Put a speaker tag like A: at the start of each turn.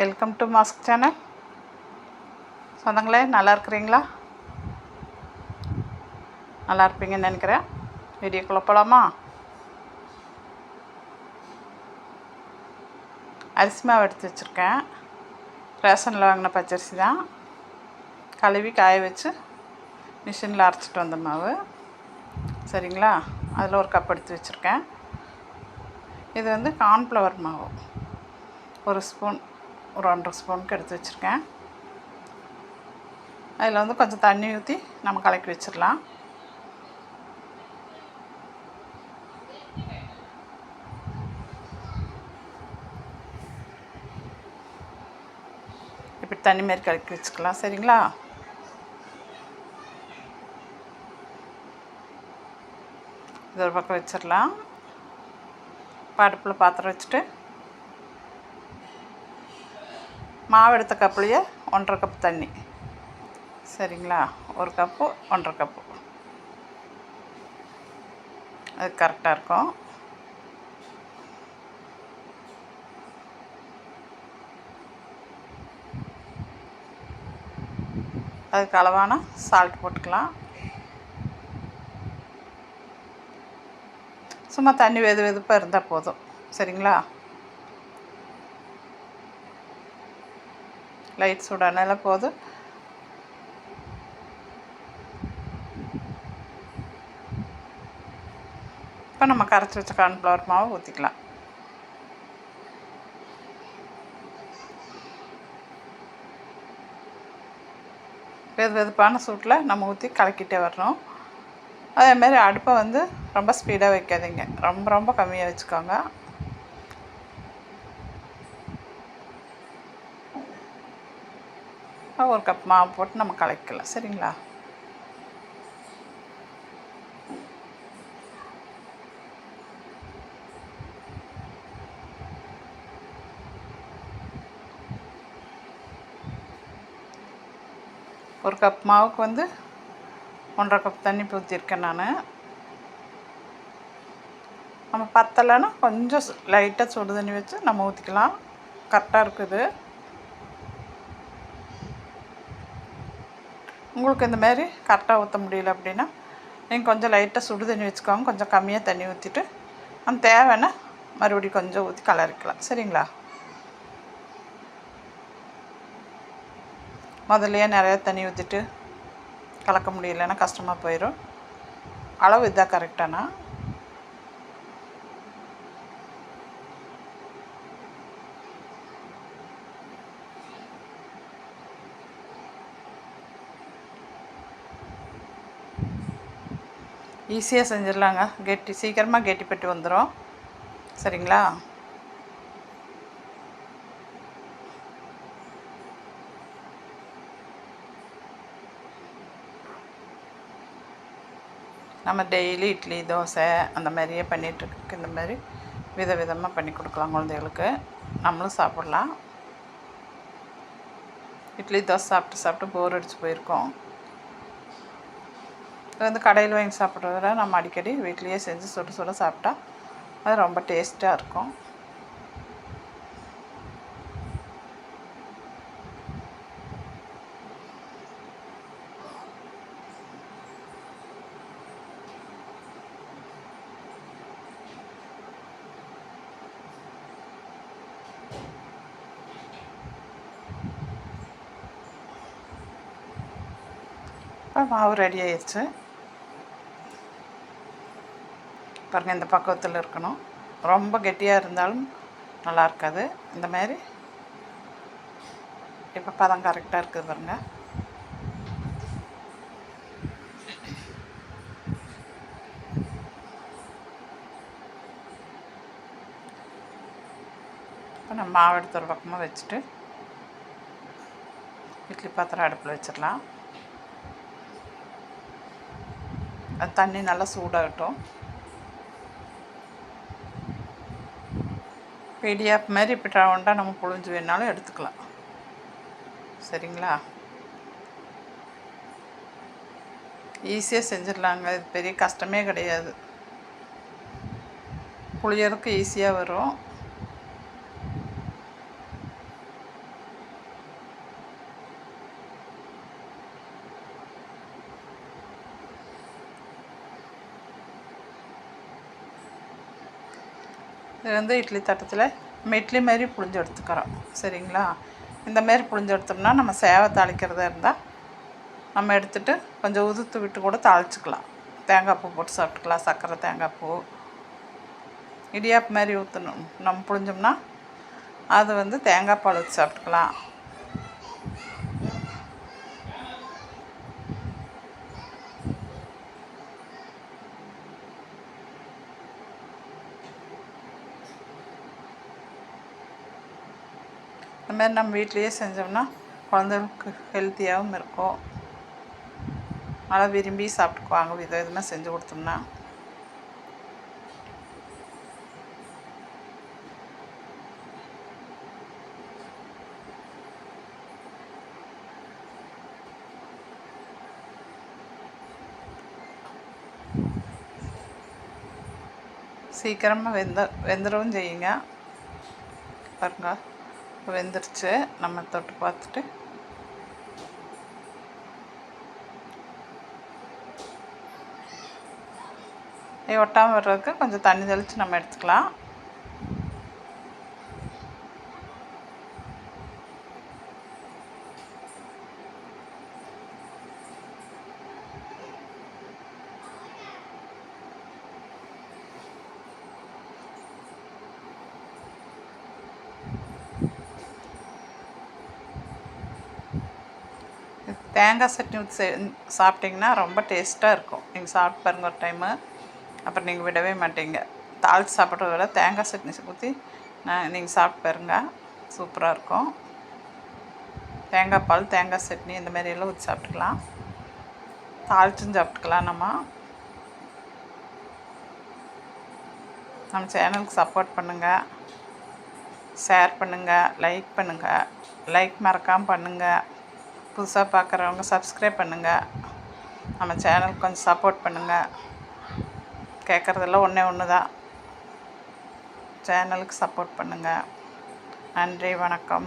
A: Welcome to mask channel சொந்தங்களே நல்லா இருக்கிறீங்களா? நல்லா இருப்பீங்கன்னு நினைக்கிறேன். வீடியோ குழப்பலாமா அரிசி மாவு எடுத்து வச்சுருக்கேன். ரேஷனில் வாங்கின பச்சரிசி தான். கழுவி காய வச்சு மிஷினில் அரைச்சிட்டு வந்த மாவு. சரிங்களா? அதில் ஒரு கப் எடுத்து வச்சுருக்கேன். இது வந்து கார்ன்ஃப்ளவர் மாவு. ஒரு ஸ்பூன் ஒரு ஒன்றரை ஸ்பூனுக்கு எடுத்து வச்சுருக்கேன். அதில் வந்து கொஞ்சம் தண்ணி ஊற்றி நம்ம கலக்கி வச்சிடலாம். இப்படி தண்ணி மாரி கலக்கி வச்சுக்கலாம். சரிங்களா? இது ஒரு பக்கம் வச்சிடலாம். அடுப்பில் பாத்திரம் வச்சுட்டு மாவு எடுத்த கப்புலேயே ஒன்றரை கப் தண்ணி. சரிங்களா? ஒரு கப்பு ஒன்றரை கப்பு. அது கரெக்டாக இருக்கும். அதுக்கு அளவான சால்ட் போட்டுக்கலாம். சும்மா தண்ணி வெது வெதுப்பாக இருந்தால் போதும். சரிங்களா? லைட் சூடானால போதும் இப்போ நம்ம கரைச்சி வச்ச கார்ன்ஃப்ளவர் மாவு ஊற்றிக்கலாம் வெது வெதுப்பான சூட்டில் நம்ம ஊற்றி கலக்கிட்டே வரணும். அதேமாரி அடுப்பை வந்து ரொம்ப ஸ்பீடாக வைக்காதீங்க. ரொம்ப ரொம்ப கம்மியாக வச்சுக்கோங்க. ஒரு கப் மாவு போட்டு நம்ம கலக்கலாம் சரிங்களா? ஒரு கப் மாவுக்கு வந்து ஒன்றரை கப் தண்ணி ஊற்றிருக்கேன் நான். நம்ம பத்தலைன்னா கொஞ்சம் லைட்டாக சுடு தண்ணி வச்சு நம்ம ஊற்றிக்கலாம் கரெக்டாக இருக்குது. உங்களுக்கு இந்த மாதிரி கரெக்டாக ஊற்ற முடியல அப்படின்னா நீங்கள் கொஞ்சம் லைட்டாக சுடு தண்ணி வச்சுக்கோங்க. கொஞ்சம் கம்மியாக தண்ணி ஊற்றிட்டு அந்த தேவைன்னா மறுபடியும் கொஞ்சம் ஊற்றி கலரிக்கலாம். சரிங்களா? முதல்லையே நிறையா தண்ணி ஊற்றிட்டு கலக்க முடியலன்னா கஷ்டமாக போயிடும். அளவு இதாக கரெக்டானா ஈஸியாக செஞ்சிடலாங்க. கெட்டி சீக்கிரமாக கெட்டிப்பட்டு வந்துடும் சரிங்களா? நம்ம டெய்லி இட்லி தோசை அந்த மாதிரியே பண்ணிகிட்ருக்கு இந்த மாதிரி வித விதமாக பண்ணி கொடுக்கலாம் குழந்தைகளுக்கு. நம்மளும் சாப்பிட்லாம். இட்லி தோசை சாப்பிட்டு சாப்பிட்டு போர் அடித்து போயிருக்கோம். இது வந்து கடையில் வாங்கி சாப்பிட்றத நம்ம அடிக்கடி வீட்லேயே செஞ்சு சுட சுட சாப்பிட்டா அது ரொம்ப டேஸ்ட்டாக இருக்கும். மாவு ரெடி ஆயிடுச்சு பாருங்கள் இந்த பக்குவத்தில் இருக்கணும். ரொம்ப கெட்டியாக இருந்தாலும் நல்லா இருக்காது. இந்த மாதிரி இப்போ பதம் கரெக்டாக இருக்குது பாருங்கள் இப்போ நம்ம மாவு எடுத்து ஒரு பக்கமாக வச்சுட்டு இட்லி பாத்திரம் அடுப்பில் வச்சிடலாம். தண்ணி நல்லா சூடாகட்டும். பிடிஎஃப் மாதிரி இப்போ ரவுண்டாக நம்ம புழிஞ்சு வேணாலும் எடுத்துக்கலாம். சரிங்களா? ஈஸியாக செஞ்சிடலாங்க. இது பெரிய கஷ்டமே கிடையாது. புளியறதுக்கு ஈஸியாக வரும். இது வந்து இட்லி தட்டத்தில் நம்ம இட்லி மாரி புழிஞ்சு எடுத்துக்கிறோம். சரிங்களா? இந்த மாரி புழிஞ்சு எடுத்தோம்னா நம்ம சேவை தாளிக்கிறதா இருந்தால் நம்ம எடுத்துகிட்டு கொஞ்சம் உதுத்து விட்டு கூட தாளிச்சிக்கலாம். தேங்காய் பூ போட்டு சாப்பிட்டுக்கலாம். சர்க்கரை தேங்காய் பூ. இடியாப்பு மாதிரி ஊற்றணும் நம்ம புழிஞ்சோம்னா அது வந்து தேங்காய் பால் ஊற்றி சாப்பிட்டுக்கலாம். இந்த மாதிரி நம்ம வீட்லேயே செஞ்சோம்னா குழந்தைகளுக்கு ஹெல்த்தியாகவும் இருக்கும். நல்லா விரும்பி சாப்பிட்டுக்குவாங்க. வித விதமாக செஞ்சு கொடுத்தோம்னா. சீக்கிரமாக வெந்த வெந்துடவும் செய்யுங்க. பாருங்க. வெந்துருச்சு. நம்ம தொட்டு பார்த்துட்டு. ஒட்டாமல் வர்றதுக்கு கொஞ்சம் தண்ணி தெளித்து நம்ம எடுத்துக்கலாம். தேங்காய் சட்னி ஊற்றி சாப்பிட்டிங்கன்னா ரொம்ப டேஸ்ட்டாக இருக்கும். நீங்கள் சாப்பிட்டு பாருங்க ஒரு டைமு அப்புறம் நீங்கள் விடவே மாட்டீங்க. தாளித்து சாப்பிட்றத விட தேங்காய் சட்னி ஊற்றி நான் நீங்கள் சாப்பிட்டு பாருங்க. சூப்பராக இருக்கும். தேங்காய் பால் தேங்காய் சட்னி இந்த மாதிரியெல்லாம் ஊற்றி சாப்பிட்டுக்கலாம். தாளிச்சும் சாப்பிட்டுக்கலாம் நம்ம. நம்ம சேனலுக்கு சப்போர்ட் பண்ணுங்கள் ஷேர் பண்ணுங்கள் லைக் பண்ணுங்கள் லைக் மறக்காமல் பண்ணுங்கள் புதுசாக பார்க்குறவங்க சப்ஸ்கிரைப் பண்ணுங்கள் நம்ம சேனலுக்கு கொஞ்சம் சப்போர்ட் பண்ணுங்கள் கேட்குறதெல்லாம் ஒன்றே ஒன்று தான். சேனலுக்கு சப்போர்ட் பண்ணுங்கள் நன்றி வணக்கம்.